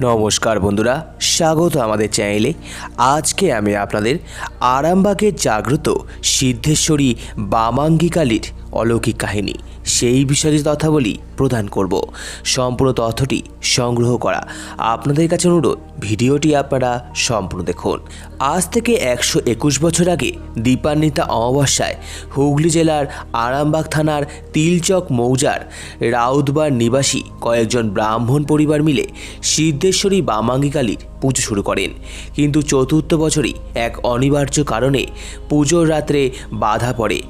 নমস্কার বন্ধুরা স্বাগত আমাদের চ্যানেলে। আজকে আমি আপনাদের আরামবাগের জাগ্রত সিদ্ধেশ্বরী বামাঙ্গিকালীর অলৌকিক কাহিনী। সেই বিষয়ে তথ্যাবলী প্রদান করব। সম্পূর্ণ তথ্যটি সংগ্রহ করা। আপনাদের কাছে অনুরোধ, ভিডিওটি আপনারা সম্পূর্ণ দেখুন। আজ থেকে একশো একুশ বছর আগে দীপান্বিতা অমাবস্যায় হুগলি জেলার আরামবাগ থানার তিলচক মৌজার রাউতবার নিবাসী কয়েকজন ব্রাহ্মণ পরিবার মিলে সিদ্ধেশ্বরী বামাঙ্গিকালীর পুজো শুরু করেন। কিন্তু চতুর্থ বছরই এক অনিবার্য কারণে পুজোর রাত্রে বাধা পড়ে।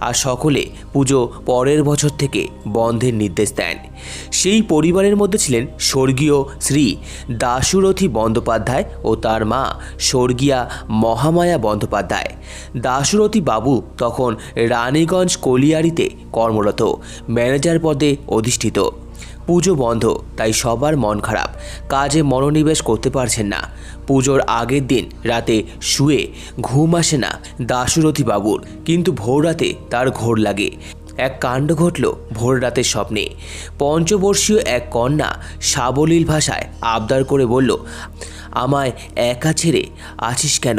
আর সকলে পুজো পরের বছর থেকে বন্ধের নির্দেশ দেন। সেই পরিবারের মধ্যে ছিলেন স্বর্গীয় শ্রী দাশুরথী বন্দ্যোপাধ্যায় ও তার মা স্বর্গীয়া মহামায়া বন্দ্যোপাধ্যায়। দাশুরথী বাবু তখন রানীগঞ্জ কলিয়ারিতে কর্মরত, ম্যানেজার পদে অধিষ্ঠিত। পুজো বন্ধ, তাই সবার মন খারাপ। কাজে মনোনিবেশ করতে পারছেন না। পুজোর আগের দিন রাতে শুয়ে ঘুম আসে না বাবুর, কিন্তু ভোর রাতে তার ঘোর লাগে। এক কাণ্ড ঘটল ভোর রাতের স্বপ্নে। পঞ্চবর্ষীয় এক কন্যা সাবলীল ভাষায় আবদার করে বলল আমায় একা ছেড়ে আছিস কেন?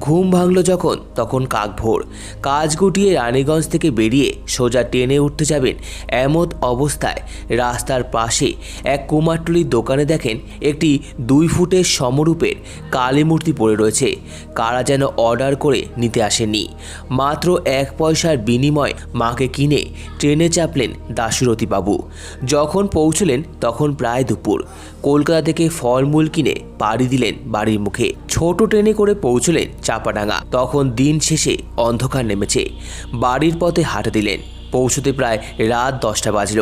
ঘুম ভাঙল যখন, তখন কাক ভোর। কাজ গুটিয়ে রানীগঞ্জ থেকে বেরিয়ে সোজা টেনে উঠতে যাবেন এমত অবস্থায়। রাস্তার পাশে এক কুমারটুলির দোকানে দেখেন একটি দুই ফুটের সমরূপের কালী মূর্তি পড়ে রয়েছে। কারা যেন অর্ডার করে নিতে আসেনি মাত্র এক পয়সার বিনিময় মাকে কিনে ট্রেনে চাপলেন দাশুরথী বাবু যখন পৌঁছলেন, তখন প্রায় দুপুর। কলকাতা থেকে ফলমূল কিনে পাড়ি দিলেন বাড়ির মুখে। ছোট ট্রেনে করে পৌঁছলেন চাপাডাঙ্গা। তখন দিন শেষে অন্ধকার নেমেছে। বাড়ির পথে হাঁটা দিলেন। পৌঁছতে প্রায় রাত দশটা বাজল।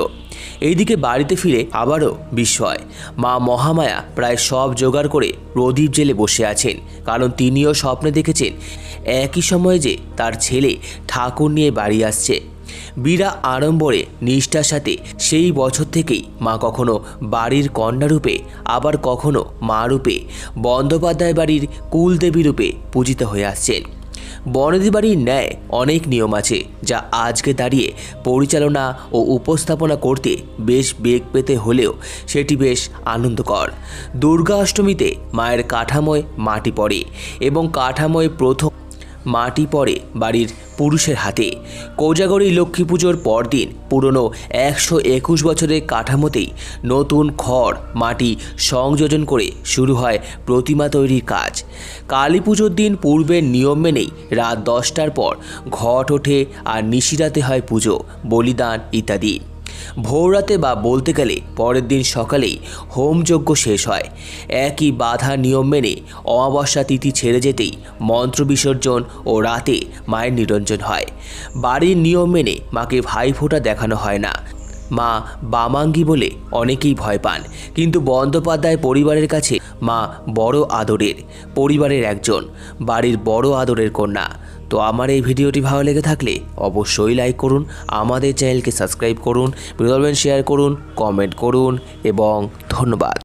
এইদিকে বাড়িতে ফিরে আবারও বিস্ময় মা মহামায়া প্রায় সব জোগাড় করে প্রদীপ জেলে বসে আছেন। কারণ তিনিও স্বপ্নে দেখেছেন একই সময়ে যে তার ছেলে ঠাকুর নিয়ে বাড়ি আসছে। বীরা আড়ম্বরে নিষ্ঠার সাথে সেই বছর থেকেই মা কখনো বাড়ির কন্যা রূপে, আবার কখনো মা রূপে, বন্দ্যোপাধ্যায় বাড়ির কুলদেবী রূপে পূজিত হয়ে আসছেন। বনেদি বাড়ির ন্যায় অনেক নিয়ম আছে, যা আজকে দাঁড়িয়ে পরিচালনা ও উপস্থাপনা করতে বেশ বেগ পেতে হলেও সেটি বেশ আনন্দকর। দুর্গা অষ্টমীতে মায়ের কাঠামোয় মাটি পড়ে এবং কাঠামোয় প্রথম মাটি পড়ে বাড়ির পুরুষের হাতে। কৌজাগরী লক্ষ্মী পুজোর পরদিন পুরনো একশো একুশ বছরের কাঠামোতেই নতুন খড়, মাটি সংযোজন করে শুরু হয় প্রতিমা তৈরির কাজ। কালী পুজোর দিন পূর্বের নিয়ম মেনেই রাত দশটার পর ঘট ওঠে আর নিশিরাতে হয় পুজো, বলিদান ইত্যাদি। ভোররাতে বা বলতে গেলে পরের দিন সকালেই হোমযজ্ঞ শেষ হয়। একই বাধা নিয়ম মেনে অমাবস্যা তিথি ছেড়ে যেতেই মন্ত্র বিসর্জন ও রাতে মায়ের নিরঞ্জন হয়। বাড়ির নিয়ম মেনে মাকে ভাইফোঁটা দেখানো হয় না। মা বামাঙ্গি বলে অনেকেই ভয় পান। কিন্তু বন্দ্যোপাধ্যায় পরিবারের কাছে মা বড় আদরের, পরিবারের একজন, বাড়ির বড় আদরের কন্যা। তো আমার এই ভিডিওটি ভালো লেগে থাকলে অবশ্যই লাইক করুন, আমাদের চ্যানেলকে সাবস্ক্রাইব করুন ভিডিও শেয়ার করুন কমেন্ট করুন, এবং ধন্যবাদ।